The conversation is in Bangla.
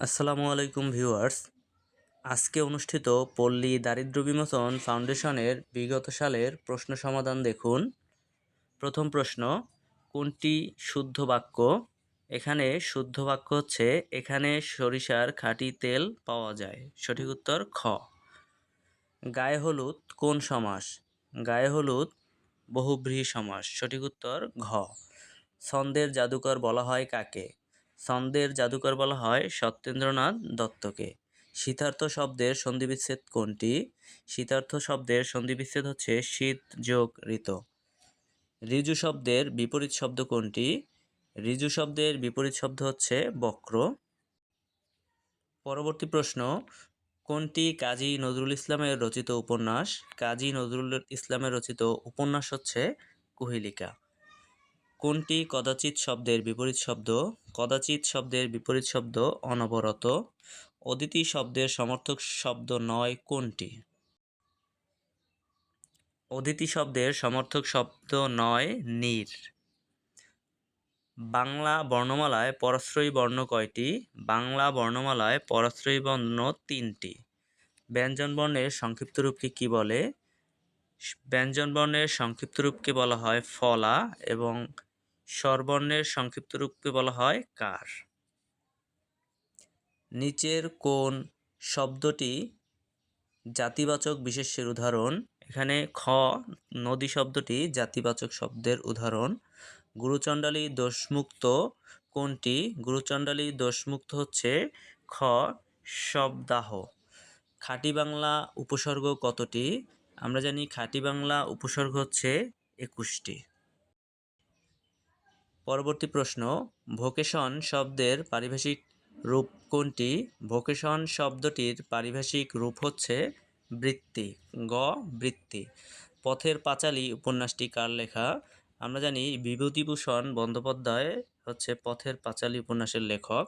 আসসালামু আলাইকুম ভিউয়ার্স। আজকে অনুষ্ঠিত পল্লী দারিদ্র বিমোচন ফাউন্ডেশনের বিগত সালের প্রশ্ন সমাধান দেখুন। প্রথম প্রশ্ন, কোনটি শুদ্ধ বাক্য? এখানে শুদ্ধ বাক্য হচ্ছে, এখানে সরিষার খাঁটি তেল পাওয়া যায়। সঠিক উত্তর, খ। গায়ে হলুদ কোন সমাস? গায়ে হলুদ বহুব্রীহি সমাস। সঠিক উত্তর, ঘ। ছন্দের জাদুকর বলা হয় কাকে? ছন্দের জাদুকর বলা হয় সত্যেন্দ্রনাথ দত্তকে। শীতার্থ শব্দের সন্ধিবিচ্ছেদ কোনটি? শীতার্থ শব্দের সন্ধিবিচ্ছেদ হচ্ছে শীত, যোগ, ঋত। ঋজু শব্দের বিপরীত শব্দ কোনটি? ঋজু শব্দের বিপরীত শব্দ হচ্ছে বক্র। পরবর্তী প্রশ্ন, কোনটি কাজী নজরুল ইসলামের রচিত উপন্যাস? কাজী নজরুল ইসলামের রচিত উপন্যাস হচ্ছে কুহিলিকা। কোনটি কদাচিৎ শব্দের বিপরীত শব্দ? কদাচিৎ শব্দের বিপরীত শব্দ অনবরত। অদিতি শব্দের সমর্থক শব্দ নয় কোনটি? অদিতি শব্দের সমর্থক শব্দ নয় নীর। বাংলা বর্ণমালায় পরাশ্রয়ী বর্ণ কয়টি? বাংলা বর্ণমালায় পরাশ্রয়ী বর্ণ তিনটি। ব্যঞ্জন বর্ণের সংক্ষিপ্ত রূপকে কি বলে? ব্যঞ্জন বর্ণের সংক্ষিপ্ত রূপকে বলা হয় ফলা এবং স্বরবর্ণের সংক্ষিপ্ত রূপকে বলা হয় কার। নিচের কোন শব্দটি জাতিবাচক বিশেষ্যের উদাহরণ। এখানে খ, নদী শব্দটি জাতিবাচক শব্দের উদাহরণ। গুরুচণ্ডালী দোষমুক্ত কোনটি গুরুচণ্ডালী দোষমুক্ত হচ্ছে খ, শব্দাহ। খাঁটি বাংলা উপসর্গ কতটি? আমরা জানি খাঁটি বাংলা উপসর্গ হচ্ছে একুশটি। পরবর্তী প্রশ্ন, ভোকেশন শব্দের পারিভাষিক রূপ কোনটি? ভোকেশন শব্দটির পারিভাষিক রূপ হচ্ছে বৃত্তি, গ, বৃত্তি। পথের পাঁচালী উপন্যাসটি কার লেখা? আমরা জানি বিভূতিভূষণ বন্দ্যোপাধ্যায় হচ্ছে পথের পাঁচালী উপন্যাসের লেখক।